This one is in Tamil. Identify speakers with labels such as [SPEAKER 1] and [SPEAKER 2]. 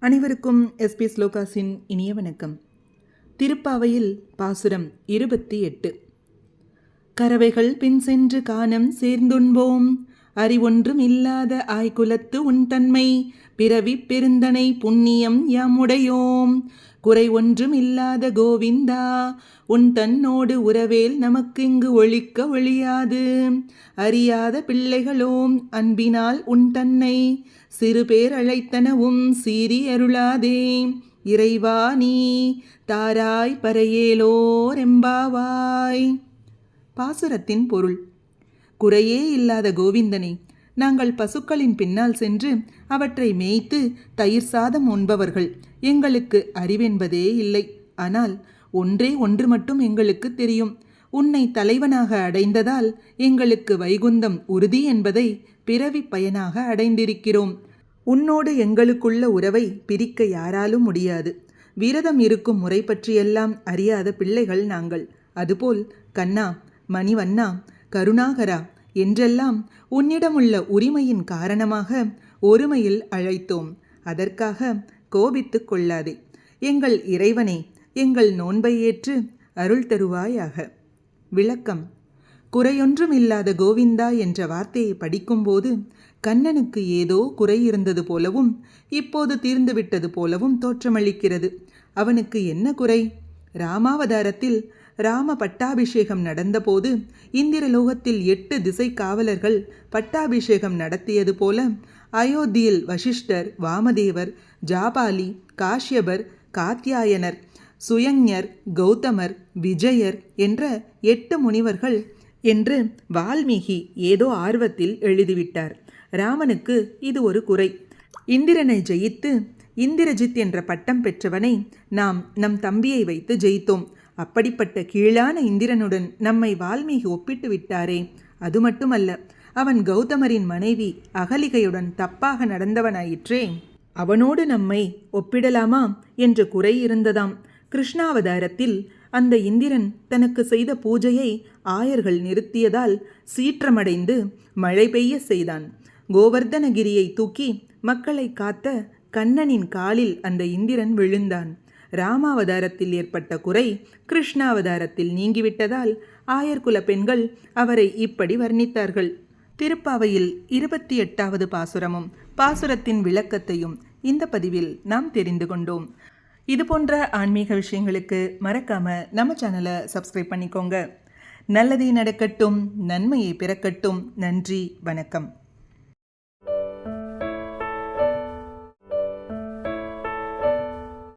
[SPEAKER 1] அனைவருக்கும் எஸ்பி ஸ்லோகாஸின் இனிய வணக்கம். திருப்பாவையில் பாசுரம் இருபத்தி எட்டு. கறவைகள் பின் சென்று கானம் சேர்ந்துண்போம். அறிவொன்றும் இல்லாத ஆய்குலத்து உன் தன்மை பிறவி பெருந்தனை புண்ணியம் யாமுடையோம். குறை ஒன்றும் இல்லாத கோவிந்தா உன் தன்னோடு உறவேல் நமக்கு இங்கு ஒழிக்க ஒழியாது. அறியாத பிள்ளைகளோம் அன்பினால் உன் தன்னை சிறு பேர் அழைத்தனவும் சீறி அருளாதே. இறைவா நீ தாராய் பறையேலோர் எம்பாவாய். பாசுரத்தின் பொருள். குறையே இல்லாத கோவிந்தனை நாங்கள் பசுக்களின் பின்னால் சென்று அவற்றை மேய்த்து தயிர் சாதம் உண்பவர்கள் எங்களுக்கு அறிவென்பதே இல்லை. ஆனால் ஒன்றே ஒன்று மட்டும் எங்களுக்கு தெரியும். உன்னை தலைவனாக அடைந்ததால் எங்களுக்கு வைகுந்தம் உறுதி என்பதை பிறவி பயனாக அடைந்திருக்கிறோம். உன்னோடு எங்களுக்குள்ள உறவை பிரிக்க யாராலும் முடியாது. விரதம் இருக்கும் முறை பற்றியெல்லாம் அறியாத பிள்ளைகள் நாங்கள். அதுபோல் கண்ணா மணிவண்ணா கருணாகரா என்றெல்லாம் உன்னிடமுள்ள உரிமையின் காரணமாக ஒருமையில் அழைத்தோம். அதற்காக கோபித்துக் கொள்ளாதே. எங்கள் இறைவனே எங்கள் நோன்பை ஏற்று அருள் தருவாயாக. விளக்கம். குறையொன்றும் இல்லாத கோவிந்தா என்ற வார்த்தையை படிக்கும்போது கண்ணனுக்கு ஏதோ குறை இருந்தது போலவும் இப்போது தீர்ந்துவிட்டது போலவும் தோற்றமளிக்கிறது. அவனுக்கு என்ன குறை? ராமாவதாரத்தில் ராம பட்டாபிஷேகம் நடந்தபோது இந்திரலோகத்தில் எட்டு திசை காவலர்கள் பட்டாபிஷேகம் நடத்தியது போல அயோத்தியில் வசிஷ்டர் வாமதேவர் ஜாபாலி காஷ்யபர் காத்தியாயனர் சுயஞர் கௌதமர் விஜயர் என்ற எட்டு முனிவர்கள் என்று வால்மீகி ஏதோ ஆர்வத்தில் எழுதிவிட்டார். ராமனுக்கு இது ஒரு குறை. இந்திரனை ஜெயித்து இந்திரஜித் என்ற பட்டம் பெற்றவனை நாம் நம் தம்பியை வைத்து ஜெயித்தோம். அப்படிப்பட்ட கீழான இந்திரனுடன் நம்மை வால்மீகி ஒப்பிட்டு விட்டாரே. அது மட்டுமல்ல அவன் கௌதமரின் மனைவி அகலிகையுடன் தப்பாக நடந்தவனாயிற்றே. அவனோடு நம்மை ஒப்பிடலாமா என்று குறை இருந்ததாம். கிருஷ்ணாவதாரத்தில் அந்த இந்திரன் தனக்கு செய்த பூஜையை ஆயர்கள் நிறுத்தியதால் சீற்றமடைந்து மழை பெய்ய செய்தான். கோவர்தனகிரியை தூக்கி மக்களை காத்த கண்ணனின் காலில் அந்த இந்திரன் விழுந்தான். ராமாவதாரத்தில் ஏற்பட்ட குறை கிருஷ்ணாவதாரத்தில் நீங்கிவிட்டதால் ஆயர்குல பெண்கள் அவரை இப்படி வர்ணித்தார்கள். திருப்பாவையில் இருபத்தி எட்டாவது பாசுரமும் பாசுரத்தின் விளக்கத்தையும் இந்த பதிவில் நாம் தெரிந்து கொண்டோம். இது போன்ற ஆன்மீக விஷயங்களுக்கு மறக்காம நம்ம சேனலை சப்ஸ்கிரைப் பண்ணிக்கோங்க. நல்லதே நடக்கட்டும் நன்மையை பிறக்கட்டும். நன்றி வணக்கம்.